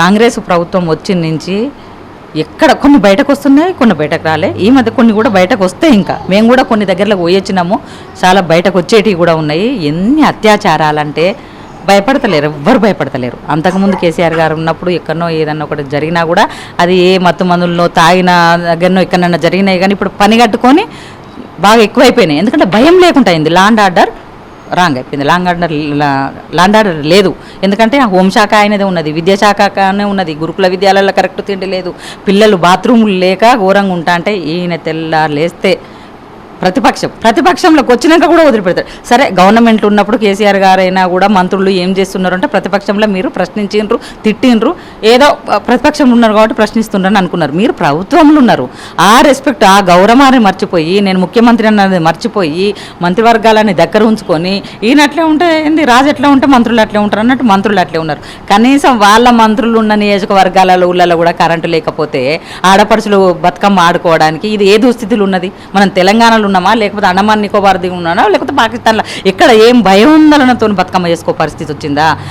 కాంగ్రెస్ ప్రభుత్వం వచ్చిన నుంచి ఎక్కడ కొన్ని బయటకు వస్తున్నాయి కొన్ని బయటకు రాలే. ఈ మధ్య కొన్ని కూడా బయటకు వస్తాయి ఇంకా. మేము కూడా కొన్ని దగ్గరలోకి పోయొచ్చినాము చాలా బయటకు వచ్చేటివి కూడా ఉన్నాయి. ఎన్ని అత్యాచారాలంటే భయపడతలేరు ఎవ్వరు భయపడతలేరు. అంతకుముందు కేసీఆర్ గారు ఉన్నప్పుడు ఎక్కడనో ఏదన్నా ఒకటి జరిగినా కూడా అది ఏ మత్తు మందుల్లో తాగిన దగ్గరనో ఎక్కడన్నా జరిగినాయి కానీ ఇప్పుడు పని కట్టుకొని బాగా ఎక్కువైపోయినాయి. ఎందుకంటే భయం లేకుండా అయింది. లాండ్ ఆర్డర్ రాంగ్ అయిపోయింది. లాంగ్ ఆర్డర్ లాంగ్ ఆర్డర్ లేదు. ఎందుకంటే ఆ హోంశాఖ ఆయనదే ఉన్నది విద్యాశాఖనే ఉన్నది గురుకుల విద్యాలయాల్లో కరెక్ట్ తిండి లేదు. పిల్లలు బాత్రూములు లేక ఘోరంగా ఉంటా అంటే ఈయన తెల్లారు లేస్తే ప్రతిపక్షం. ప్రతిపక్షంలోకి వచ్చినాక కూడా వదిలిపెడతారు. సరే గవర్నమెంట్ ఉన్నప్పుడు కేసీఆర్ గారైనా కూడా మంత్రులు ఏం చేస్తున్నారు అంటే ప్రతిపక్షంలో మీరు ప్రశ్నించిండ్రు తిట్టిండ్రు ఏదో ప్రతిపక్షం ప్రతిపక్షంలో ఉన్నారు కాబట్టి ప్రశ్నిస్తున్నారని అనుకున్నారు. మీరు ప్రభుత్వంలో ఉన్నారు. ఆ రెస్పెక్ట్ ఆ గౌరవాన్ని మర్చిపోయి నేను ముఖ్యమంత్రి అన్నది మర్చిపోయి మంత్రివర్గాలని దగ్గర ఉంచుకొని ఈయనట్లే ఉంటే ఏంది రాజు ఎట్లా ఉంటే మంత్రులు అట్లే ఉంటారు అన్నట్టు మంత్రులు అట్లే ఉన్నారు. కనీసం వాళ్ళ మంత్రులు ఉన్న నియోజకవర్గాలలో ఊళ్ళలో కూడా కరెంటు లేకపోతే ఆడపడుచులు బతుకమ్మ ఆడుకోవడానికి ఇది ఏ దుస్థితిలో ఉన్నది? మనం తెలంగాణలో ఉన్నామా? లేకపోతే అండమాన్ నికోబార్ దిగి ఉన్నామా లేకపోతే పాకిస్తాన్లో ఎక్కడ ఏం భయం ఉందలనతో బతుకమ్మ చేసుకో పరిస్థితి వచ్చిందా?